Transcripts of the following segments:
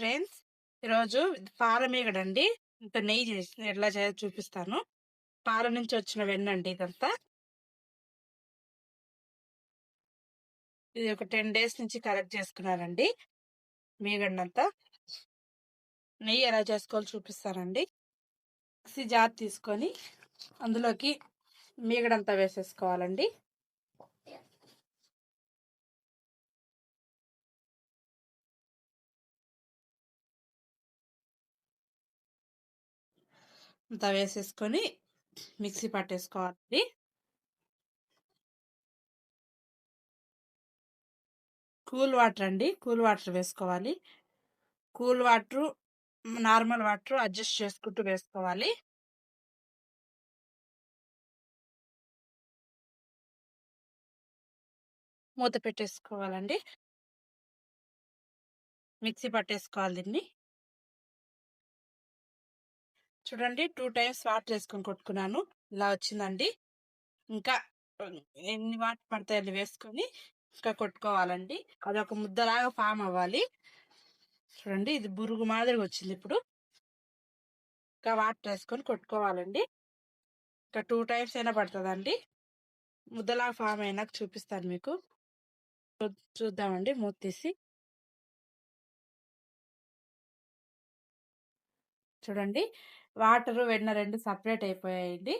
Friends ఈరోజు పాల మీగడండి. ఇంత నెయ్యి చేసి ఎట్లా చేయాలో చూపిస్తాను. పాల నుంచి వచ్చిన వెన్నండి ఇదంతా. ఇది ఒక టెన్ డేస్ నుంచి కలెక్ట్ చేసుకున్నానండి మీగడంతా. నెయ్యి ఎలా చేసుకోవాలో చూపిస్తానండి. మిక్సీ జార్ తీసుకొని అందులోకి మీగడంతా వేసేసుకోవాలండి. అంతా వేసేసుకొని మిక్సీ పట్టేసుకోవాలి కూల్ వాటర్ అండి. కూల్ వాటర్ వేసుకోవాలి. Cool water normal water adjust చేసుకుంటూ వేసుకోవాలి. మూత పెట్టేసుకోవాలండి. మిక్సీ పట్టేసుకోవాలి దీన్ని. చూడండి టూ టైమ్స్ వాటర్ వేసుకొని కొట్టుకున్నాను. ఇలా వచ్చిందండి. ఇంకా ఎన్ని వాటర్ పడతాయని వేసుకొని ఇంకా కొట్టుకోవాలండి. అది ఒక ముద్దలాగా ఫామ్ అవ్వాలి. చూడండి ఇది బురుగు మాదిరిగా వచ్చింది ఇప్పుడు. ఇంకా వాటర్ వేసుకొని కొట్టుకోవాలండి. ఇంకా టూ టైమ్స్ అయినా పడుతుందండి. ముద్దలాగా ఫామ్ అయినాక చూపిస్తాను మీకు. చూద్దామండి మూత తీసి. చూడండి వాటరు వెన్న రెండు సపరేట్ అయిపోయాయండి.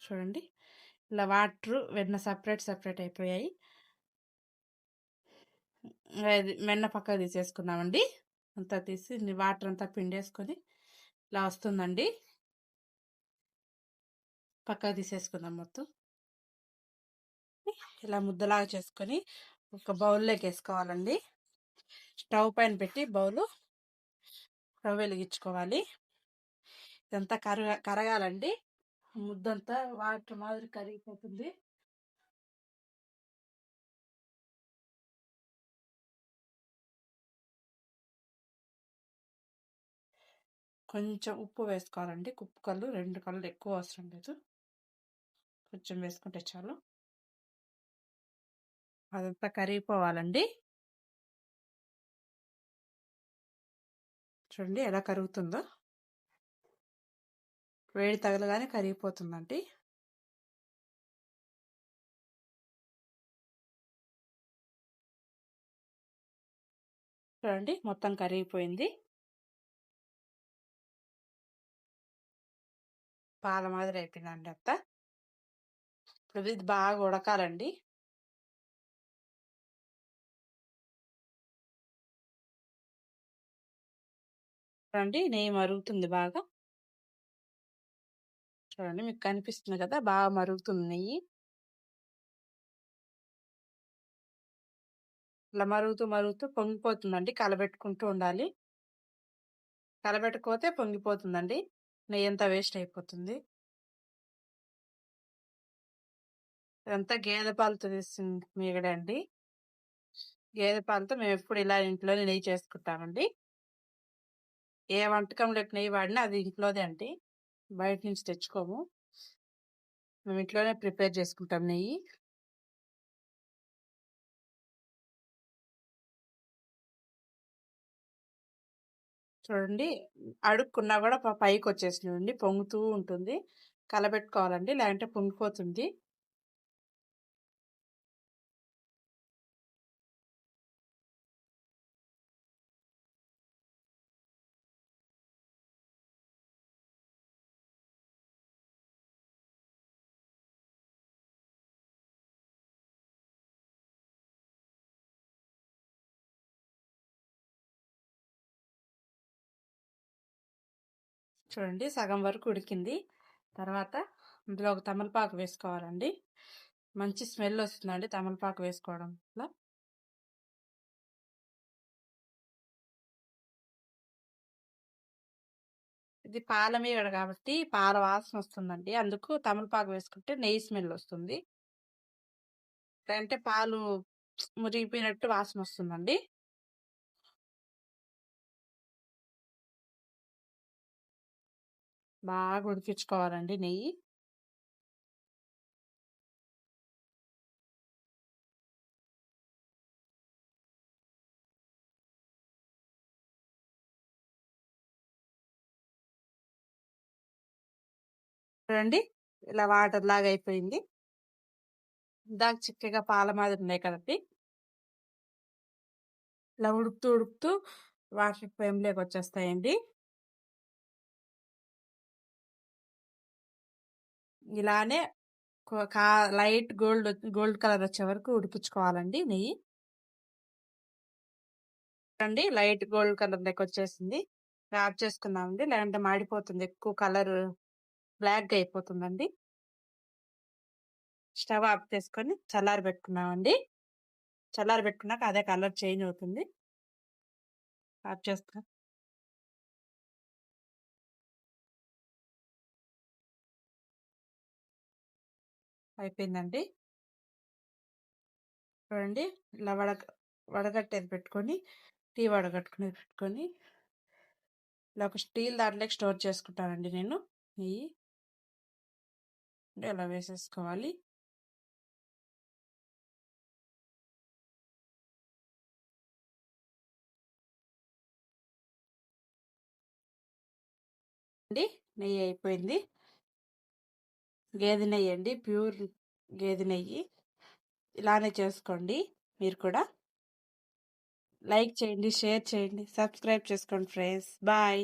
చూడండి. ఇలా వాటరు వెన్న సపరేట్ సపరేట్ అయిపోయాయి. వెన్న పక్క తీసేసుకున్నామండి అంతా తీసి వాటర్ అంతా పిండేసుకొని ఇలా వస్తుందండి. పక్కకు తీసేసుకుందాం మొత్తం. ఇలా ముద్దలాగా చేసుకొని ఒక బౌల్లోకి వేసుకోవాలండి. స్టవ్ పైన పెట్టి బౌలు స్టవ్ వెలిగించుకోవాలి. ఇదంతా కరగ కరగాలండి. ముద్దంతా వాటర్ మాదిరి కరిగిపోతుంది. కొంచెం ఉప్పు వేసుకోవాలండి. ఉప్పు కళ్ళు రెండు కళ్ళు ఎక్కువ అవసరం లేదు. కొంచెం వేసుకుంటే చాలు. అదంతా కరిగిపోవాలండి. చూడండి ఎలా కరుగుతుందో. వేడి తగలగానే కరిగిపోతుందండి. చూడండి మొత్తం కరిగిపోయింది. పాల మాదిరి అయిపోయిందండి అంతా. ఇప్పుడు ఇది బాగా ఉడకాలండి. చూడండి నెయ్యి మరుగుతుంది బాగా. చూడండి మీకు కనిపిస్తుంది కదా! బాగా మరుగుతుంది నెయ్యి ఇలా మరుగుతూ మరుగుతూ పొంగిపోతుందండి. కలబెట్టుకుంటూ ఉండాలి. కలబెట్టకపోతే పొంగిపోతుందండి. నెయ్యి అంతా వేస్ట్ అయిపోతుంది. ఇదంతా గేదె పాలతో తీసింది మీగడండి. అండి గేదె పాలతో మేము ఎప్పుడు ఇలా ఇంట్లోనే నెయ్యి చేసుకుంటామండి. ఏ వంటకంలోకి నెయ్యి వాడినా అది ఇంట్లోదే అండి. బయట నుంచి తెచ్చుకోము. మేము ఇంట్లోనే ప్రిపేర్ చేసుకుంటాం నెయ్యి. చూడండి అడుక్కున్నా కూడా పైకి వచ్చేసిందండి పొంగుతూ ఉంటుంది. కలబెట్టుకోవాలండి. లేదంటే పొంగిపోతుంది చూడండి సగం వరకు ఉడికింది. తర్వాత ఇందులో ఒక తమలపాకు వేసుకోవాలండి. మంచి స్మెల్ వస్తుందండి తమలపాకు వేసుకోవడం వల్ల. ఇది పాల మీద కాబట్టి పాల వాసన వస్తుందండి. అందుకు తమలపాకు వేసుకుంటే నెయ్యి స్మెల్ వస్తుంది. అంటే పాలు మురిగిపోయినట్టు వాసన వస్తుందండి. బాగా ఉడికించుకోవాలండి నెయ్యి. చూడండి ఇలా వాటర్ లాగా అయిపోయింది. ఇందాక చిక్కగా పాల మాదిరి ఉన్నాయి కదండి. ఇలా ఉడుకుతూ ఉడుకుతూ వాటర్ ఫ్లేమ్లోకి వచ్చేస్తాయండి. ఇలానే కా లైట్ గోల్డ్ గోల్డ్ కలర్ వచ్చే వరకు ఉడికించుకోవాలండి నెయ్యి. అండి లైట్ గోల్డ్ కలర్ లెక్క వచ్చేసింది. యాడ్ చేసుకుందామండి. లేదంటే మాడిపోతుంది. ఎక్కువ కలర్ బ్లాక్ అయిపోతుందండి. స్టవ్ ఆఫ్ చేసుకొని చల్లారి పెట్టుకున్నామండి. చల్లారి పెట్టుకున్నాక అదే కలర్ చేంజ్ అవుతుంది. ఆఫ్ చేసుకున్నాం అయిపోయిందండి. చూడండి ఇలా వడగ వడగట్టేది పెట్టుకొని టీ వడగట్టుకునేది పెట్టుకొని ఇలా ఒక స్టీల్ దాంట్లోకి స్టోర్ చేసుకుంటానండి నేను. నెయ్యి ఇలా వేసేసుకోవాలి. అండి నెయ్యి అయిపోయింది. గేదె నెయ్యి అండి ప్యూర్ గేదె నెయ్యి. ఇలానే చేసుకోండి మీరు కూడా. లైక్ చేయండి షేర్ చేయండి సబ్స్క్రైబ్ చేసుకోండి ఫ్రెండ్స్. బాయ్.